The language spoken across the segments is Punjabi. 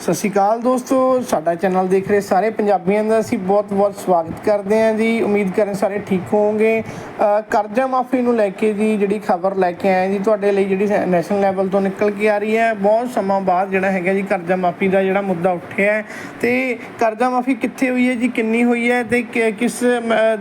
ਸਤਿ ਸ਼੍ਰੀ ਅਕਾਲ ਦੋਸਤੋ, ਸਾਡਾ ਚੈਨਲ ਦੇਖ ਰਹੇ ਸਾਰੇ ਪੰਜਾਬੀਆਂ ਦਾ ਅਸੀਂ ਬਹੁਤ-ਬਹੁਤ ਸਵਾਗਤ ਕਰਦੇ ਹਾਂ ਜੀ। ਉਮੀਦ ਕਰਨ ਸਾਰੇ ਠੀਕ ਹੋਵੋਗੇ। ਕਰਜ਼ਾ ਮਾਫੀ ਨੂੰ ਲੈ ਕੇ ਜੀ ਜਿਹੜੀ ਖਬਰ ਲੈ ਕੇ ਆਏ ਜੀ, ਤੁਹਾਡੇ ਲਈ ਜਿਹੜੀ ਨੈਸ਼ਨਲ ਲੈਵਲ ਤੋਂ ਨਿਕਲ ਕੇ ਆ ਰਹੀ ਹੈ। ਬਹੁਤ ਸਮਾਂ ਬਾਅਦ ਜਿਹੜਾ ਹੈਗਾ ਜੀ, ਕਰਜ਼ਾ ਮਾਫੀ ਦਾ ਜਿਹੜਾ ਮੁੱਦਾ ਉੱਠਿਆ ਹੈ। ਤੇ ਕਰਜ਼ਾ ਮਾਫੀ ਕਿੱਥੇ ਹੋਈ ਹੈ ਜੀ, ਕਿੰਨੀ ਹੋਈ ਹੈ ਤੇ ਕਿ- ਕਿਸ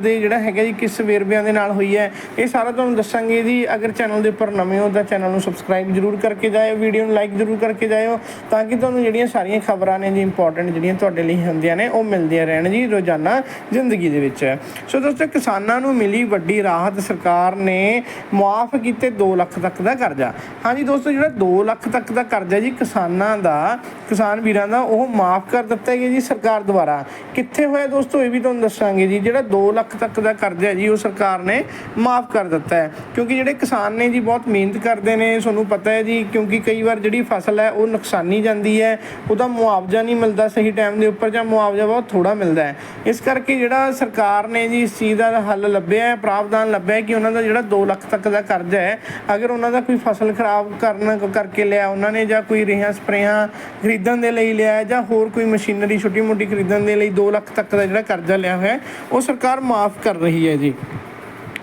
ਦੇ ਜਿਹੜਾ ਹੈਗਾ ਜੀ, ਕਿਸ ਵੇਰਵਿਆਂ ਦੇ ਨਾਲ ਹੋਈ ਹੈ, ਇਹ ਸਾਰਾ ਤੁਹਾਨੂੰ ਦੱਸਾਂਗੇ ਜੀ। ਅਗਰ ਚੈਨਲ ਦੇ ਉੱਪਰ ਨਵੇਂ ਹੋ ਤਾਂ ਚੈਨਲ ਨੂੰ ਸਬਸਕ੍ਰਾਈਬ ਜਰੂਰ ਕਰਕੇ ਜਾਇਓ ਵੀਡੀਓ ਨੂੰ ਲਾਈਕ ਜਰੂਰ ਕਰਕੇ ਜਾਇਓ, ਤਾਂ ਕਿ ਤੁਹਾਨੂੰ ਜਿਹੜੀਆਂ ਸਾਰੀਆਂ ਖਬਰਾਂ ਨੇ ਜੀ ਇੰਪੋਰਟੈਂਟ ਜਿਹੜੀਆਂ ਤੁਹਾਡੇ ਲਈ ਹੁੰਦੀਆਂ ਨੇ, ਉਹ ਮਿਲਦੀਆਂ ਰਹਿਣ ਜੀ ਰੋਜ਼ਾਨਾ ਜ਼ਿੰਦਗੀ ਦੇ ਵਿੱਚ। ਸੋ ਦੋਸਤੋ, ਕਿਸਾਨਾਂ ਨੂੰ ਮਿਲੀ ਵੱਡੀ ਰਾਹਤ ਸਰਕਾਰ ਨੇ ਮਾਫ਼ ਕੀਤੇ 2 ਲੱਖ ਤੱਕ ਦਾ ਕਰਜ਼ਾ। ਹਾਂਜੀ ਦੋਸਤੋ, ਜਿਹੜਾ 2 ਲੱਖ ਤੱਕ ਦਾ ਕਰਜ਼ਾ ਜੀ ਕਿਸਾਨਾਂ ਦਾ, ਕਿਸਾਨ ਵੀਰਾਂ ਦਾ, ਉਹ ਮਾਫ ਕਰ ਦਿੱਤਾ ਗਿਆ ਜੀ ਸਰਕਾਰ ਦੁਆਰਾ। ਕਿੱਥੇ ਹੋਇਆ ਦੋਸਤੋ, ਇਹ ਵੀ ਤੁਹਾਨੂੰ ਦੱਸਾਂਗੇ ਜੀ। ਜਿਹੜਾ 2 ਲੱਖ ਤੱਕ ਦਾ ਕਰਜ਼ਾ ਜੀ, ਉਹ ਸਰਕਾਰ ਨੇ ਮਾਫ ਕਰ ਦਿੱਤਾ ਹੈ। ਕਿਉਂਕਿ ਜਿਹੜੇ ਕਿਸਾਨ ਨੇ ਜੀ, ਬਹੁਤ ਮਿਹਨਤ ਕਰਦੇ ਨੇ, ਤੁਹਾਨੂੰ ਪਤਾ ਹੈ ਜੀ, ਕਿਉਂਕਿ ਕਈ ਵਾਰ ਜਿਹੜੀ ਫਸਲ ਹੈ, ਉਹ ਨੁਕਸਾਨੀ ਜਾਂਦੀ ਹੈ ਉਹਦਾ ਮੁਆਵਜ਼ਾ ਨਹੀਂ ਮਿਲਦਾ ਸਹੀ ਟਾਈਮ ਦੇ ਉੱਪਰ ਜਾਂ ਮੁਆਵਜ਼ਾ ਬਹੁਤ ਥੋੜਾ ਮਿਲਦਾ ਹੈ। ਇਸ ਕਰਕੇ ਜਿਹੜਾ ਸਰਕਾਰ ਨੇ ਜੀ ਇਸ ਚੀਜ਼ ਦਾ ਹੱਲ ਲੱਭਿਆ ਹੈ, ਪ੍ਰਾਵਧਾਨ ਲੱਭਿਆ ਕਿ ਉਹਨਾਂ ਦਾ ਜਿਹੜਾ 2 ਲੱਖ ਤੱਕ ਦਾ ਕਰਜ਼ਾ ਹੈ, ਅਗਰ ਉਹਨਾਂ ਦਾ ਕੋਈ ਫਸਲ ਖਰਾਬ ਕਰਨ ਕਰਕੇ ਲਿਆ, ਉਹਨਾਂ ਨੇ ਜਾਂ ਕੋਈ ਰੇਹਾਂ ਸਪਰੇਹਾਂ ਖਰੀਦਣ ਦੇ ਲਈ ਲਿਆ ਜਾਂ ਹੋਰ ਕੋਈ ਮਸ਼ੀਨਰੀ ਛੋਟੀ ਮੋਟੀ ਖਰੀਦਣ ਦੇ ਲਈ 2 ਲੱਖ ਤੱਕ ਦਾ ਜਿਹੜਾ ਕਰਜ਼ਾ ਲਿਆ ਹੋਇਆ ਉਹ ਸਰਕਾਰ ਮਾਫ ਕਰ ਰਹੀ ਹੈ ਜੀ।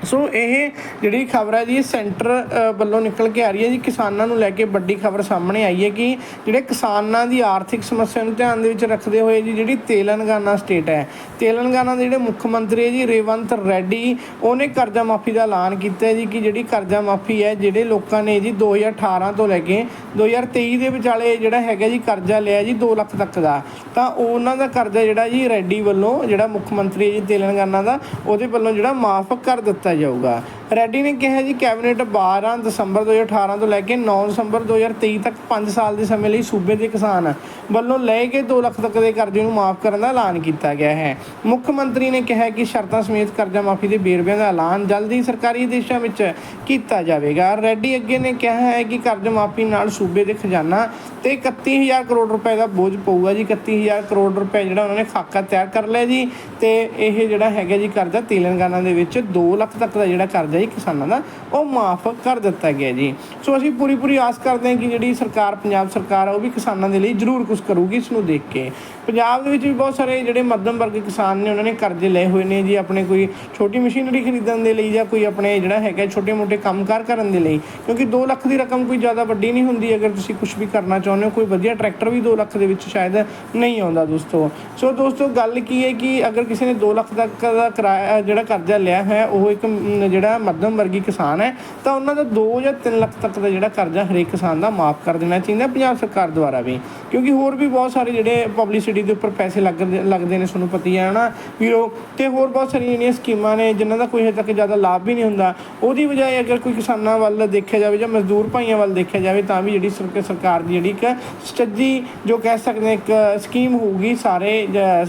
ਸੋ ਇਹ ਜਿਹੜੀ ਖਬਰ ਹੈ ਜੀ ਸੈਂਟਰ ਵੱਲੋਂ ਨਿਕਲ ਕੇ ਆ ਰਹੀ ਹੈ ਜੀ। ਕਿਸਾਨਾਂ ਨੂੰ ਲੈ ਕੇ ਵੱਡੀ ਖਬਰ ਸਾਹਮਣੇ ਆਈ ਹੈ ਕਿ ਜਿਹੜੇ ਕਿਸਾਨਾਂ ਦੀ ਆਰਥਿਕ ਸਮੱਸਿਆ ਨੂੰ ਧਿਆਨ ਦੇ ਵਿੱਚ ਰੱਖਦੇ ਹੋਏ ਜੀ, ਜਿਹੜੀ ਤੇਲੰਗਾਨਾ ਸਟੇਟ ਹੈ। ਤੇਲੰਗਾਨਾ ਦੇ ਜਿਹੜੇ ਮੁੱਖ ਮੰਤਰੀ ਹੈ ਜੀ, ਰੇਵੰਤ ਰੈਡੀ, ਉਹਨੇ ਕਰਜ਼ਾ ਮਾਫੀ ਦਾ ਐਲਾਨ ਕੀਤਾ ਹੈ ਜੀ ਕਿ ਜਿਹੜੀ ਕਰਜ਼ਾ ਮਾਫੀ ਹੈ, ਜਿਹੜੇ ਲੋਕਾਂ ਨੇ ਜੀ 2018 ਤੋਂ ਲੈ ਕੇ 2023 ਦੇ ਵਿਚਾਲੇ ਜਿਹੜਾ ਹੈਗਾ ਜੀ ਕਰਜ਼ਾ ਲਿਆ ਜੀ 2 ਲੱਖ ਤੱਕ ਦਾ। ਤਾਂ ਉਹਨਾਂ ਦਾ ਕਰਜ਼ਾ ਜਿਹੜਾ ਜੀ ਰੈਡੀ ਵੱਲੋਂ ਜਿਹੜਾ ਮੁੱਖ ਮੰਤਰੀ ਹੈ ਜੀ ਤੇਲੰਗਾਨਾ ਦਾ, ਉਹਦੇ ਵੱਲੋਂ ਜਿਹੜਾ ਮਾਫ ਕਰ ਦਿੱਤਾ 再有个 ਰੈਡੀ ਨੇ ਕਿਹਾ ਜੀ, ਕੈਬਨਿਟ 12 ਦਸੰਬਰ 2018 ਤੋਂ ਲੈ ਕੇ 9 ਦਸੰਬਰ 2023 ਤੱਕ 5 ਸਾਲ ਦੇ ਸਮੇਂ ਲਈ ਸੂਬੇ ਦੇ ਕਿਸਾਨ ਵੱਲੋਂ ਲਏ ਗਏ 2 ਲੱਖ ਤੱਕ ਦੇ ਕਰਜ਼ੇ ਨੂੰ ਮਾਫ ਕਰਨ ਦਾ ਐਲਾਨ ਕੀਤਾ ਗਿਆ ਹੈ। ਮੁੱਖ ਮੰਤਰੀ ਨੇ ਕਿਹਾ ਕਿ ਸ਼ਰਤਾਂ ਸਮੇਤ ਕਰਜ਼ਾ ਮਾਫੀ ਦੇ ਵੇਰਵਿਆਂ ਦਾ ਐਲਾਨ ਜਲਦੀ ਸਰਕਾਰੀ ਆਦੇਸ਼ਾਂ ਵਿੱਚ ਕੀਤਾ ਜਾਵੇਗਾ। ਰੈਡੀ ਅੱਗੇ ਨੇ ਕਿਹਾ ਹੈ ਕਿ ਕਰਜ਼ਾ ਮਾਫੀ ਨਾਲ ਸੂਬੇ ਦੇ ਖਜ਼ਾਨਾ ਤੇ 31000 ਕਰੋੜ ਰੁਪਏ ਦਾ ਬੋਝ ਪਊਗਾ ਜੀ। 31000 ਕਰੋੜ ਰੁਪਏ ਜਿਹੜਾ ਉਹਨਾਂ ਨੇ ਖਾਕਾ ਤਿਆਰ ਕਰ ਲਿਆ ਜੀ ਤੇ ਇਹ ਜਿਹੜਾ ਹੈਗਾ ਜੀ ਕਰਜ਼ਾ ਤੇਲੰਗਾਨਾ ਦੇ ਵਿੱਚ 2 ਲੱਖ ਤੱਕ ਦਾ ਜਿਹੜਾ ਕਰਜ਼ਾ ਜੀ ਕਿਸਾਨਾਂ ਦਾ, ਉਹ ਮਾਫ ਕਰ ਦਿੱਤਾ ਗਿਆ ਜੀ। ਸੋ ਅਸੀਂ ਪੂਰੀ ਪੂਰੀ ਆਸ ਕਰਦੇ ਹਾਂ ਕਿ ਜਿਹੜੀ ਸਰਕਾਰ, ਪੰਜਾਬ ਸਰਕਾਰ ਆ, ਉਹ ਵੀ ਕਿਸਾਨਾਂ ਦੇ ਲਈ ਜ਼ਰੂਰ ਕੁਝ ਕਰੂਗੀ, ਇਸ ਨੂੰ ਦੇਖ ਕੇ। ਪੰਜਾਬ ਦੇ ਵਿੱਚ ਵੀ ਬਹੁਤ ਸਾਰੇ ਜਿਹੜੇ ਮੱਧਮ ਵਰਗ ਕਿਸਾਨ ਨੇ, ਉਹਨਾਂ ਨੇ ਕਰਜ਼ੇ ਲਏ ਹੋਏ ਨੇ ਜੀ, ਆਪਣੇ ਕੋਈ ਛੋਟੀ ਮਸ਼ੀਨਰੀ ਖਰੀਦਣ ਦੇ ਲਈ ਜਾਂ ਕੋਈ ਆਪਣੇ ਜਿਹੜਾ ਹੈਗਾ ਛੋਟੇ-ਮੋਟੇ ਕੰਮਕਾਰ ਕਰਨ ਦੇ ਲਈ। ਕਿਉਂਕਿ 2 ਲੱਖ ਦੀ ਰਕਮ ਕੋਈ ਜ਼ਿਆਦਾ ਵੱਡੀ ਨਹੀਂ ਹੁੰਦੀ, ਅਗਰ ਤੁਸੀਂ ਕੁਝ ਵੀ ਕਰਨਾ ਚਾਹੁੰਦੇ ਹੋ, ਕੋਈ ਵਧੀਆ ਟਰੈਕਟਰ ਵੀ 2 ਲੱਖ ਦੇ ਵਿੱਚ ਸ਼ਾਇਦ ਨਹੀਂ ਆਉਂਦਾ ਦੋਸਤੋ। ਸੋ ਦੋਸਤੋ, ਗੱਲ ਕੀ ਹੈ ਕਿ ਅਗਰ ਕਿਸੇ ਨੇ 2 ਲੱਖ ਤੱਕ ਦਾ ਕਿਰਾਇਆ, ਜਿਹੜਾ ਕਰਜ਼ਾ ਲਿਆ ਹੈ ਉਹ ਇੱਕ ਜਿਹੜਾ ਮੱਧਮ ਵਰਗੀ ਕਿਸਾਨ ਹੈ, ਤਾਂ ਉਹਨਾਂ ਦਾ 2 ਜਾਂ 3 ਲੱਖ ਤੱਕ ਦਾ ਜਿਹੜਾ ਕਰਜ਼ਾ ਹਰੇਕ ਕਿਸਾਨ ਦਾ ਮਾਫ ਕਰ ਦੇਣਾ ਚਾਹੀਦਾ ਪੰਜਾਬ ਸਰਕਾਰ ਦੁਆਰਾ ਵੀ। ਕਿਉਂਕਿ ਹੋਰ ਵੀ ਬਹੁਤ ਸਾਰੇ ਜਿਹੜੇ ਪਬਲਿਸਿਟੀ ਦੇ ਉੱਪਰ ਪੈਸੇ ਲੱਗਦੇ ਲੱਗਦੇ ਨੇ ਤੁਹਾਨੂੰ ਪਤਾ ਹੀ ਹੈ ਨਾ ਵੀਰੋ ਤੇ ਹੋਰ ਬਹੁਤ ਸਾਰੀਆਂ ਜਿਹੜੀਆਂ ਸਕੀਮਾਂ ਨੇ, ਜਿਨ੍ਹਾਂ ਦਾ ਕੋਈ ਹਜੇ ਤੱਕ ਜ਼ਿਆਦਾ ਲਾਭ ਵੀ ਨਹੀਂ ਹੁੰਦਾ, ਉਹਦੀ ਬਜਾਏ ਅਗਰ ਕੋਈ ਕਿਸਾਨਾਂ ਵੱਲ ਦੇਖਿਆ ਜਾਵੇ ਜਾਂ ਮਜ਼ਦੂਰ ਭਾਈਆਂ ਵੱਲ ਦੇਖਿਆ ਜਾਵੇ, ਤਾਂ ਵੀ ਜਿਹੜੀ ਸਰਕ- ਸਰਕਾਰ ਦੀ ਜਿਹੜੀ ਇੱਕ ਸਟੱਜੀ ਜੋ ਕਹਿ ਸਕਦੇ ਹਾਂ, ਇੱਕ ਸਕੀਮ ਹੋਊਗੀ ਸਾਰੇ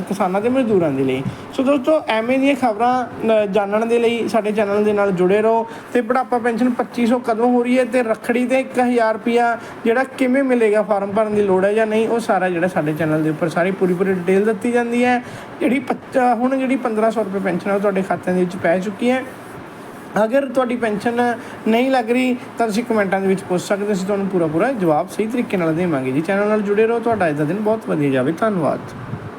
ਕਿਸਾਨਾਂ ਤੇ ਮਜ਼ਦੂਰਾਂ ਦੇ ਲਈ। ਸੋ ਦੋਸਤੋ, ਐਵੇਂ ਦੀਆਂ ਖਬਰਾਂ ਜਾਣਨ ਦੇ ਲਈ ਸਾਡੇ ਚੈਨਲ ਦੇ ਨਾਲ ਜੁੜੇ ਰਹੋ ਤੇ ਬੁਢਾਪਾ ਪੈਨਸ਼ਨ 2500 ਕਦੋਂ ਹੋ ਰਹੀ ਹੈ ਤੇ ਰੱਖੜੀ ਤੇ 1000 ਰੁਪਿਆ ਜਿਹੜਾ ਕਿਵੇਂ ਮਿਲੇਗਾ, ਫਾਰਮ ਭਰਨ ਦੀ ਲੋੜ ਹੈ ਜਾਂ ਨਹੀਂ, ਉਹ ਸਾਰਾ ਜਿਹੜਾ ਸਾਡੇ ਚੈਨਲ ਦੇ ਉੱਪਰ ਸਾਰੀ ਪੂਰੀ ਪੂਰੀ ਡਿਟੇਲ ਦਿੱਤੀ ਜਾਂਦੀ ਹੈ। ਜਿਹੜੀ ਪੱਚ- ਹੁਣ ਜਿਹੜੀ 1500 ਰੁਪਏ ਪੈਨਸ਼ਨ ਹੈ, ਉਹ ਤੁਹਾਡੇ ਖਾਤਿਆਂ ਦੇ ਵਿੱਚ ਪੈ ਚੁੱਕੀ ਹੈ। ਅਗਰ ਤੁਹਾਡੀ ਪੈਨਸ਼ਨ ਨਹੀਂ ਲੱਗ ਰਹੀ, ਤਾਂ ਤੁਸੀਂ ਕਮੈਂਟਾਂ ਦੇ ਵਿੱਚ ਪੁੱਛ ਸਕਦੇ ਹੋ, ਅਸੀਂ ਤੁਹਾਨੂੰ ਪੂਰਾ ਪੂਰਾ ਜਵਾਬ ਸਹੀ ਤਰੀਕੇ ਨਾਲ ਦੇਵਾਂਗੇ ਜੀ। ਚੈਨਲ ਨਾਲ ਜੁੜੇ ਰਹੋ, ਤੁਹਾਡਾ ਅੱਜ ਦਾ ਦਿਨ ਬਹੁਤ ਵਧੀਆ ਜਾਵੇ। ਧੰਨਵਾਦ।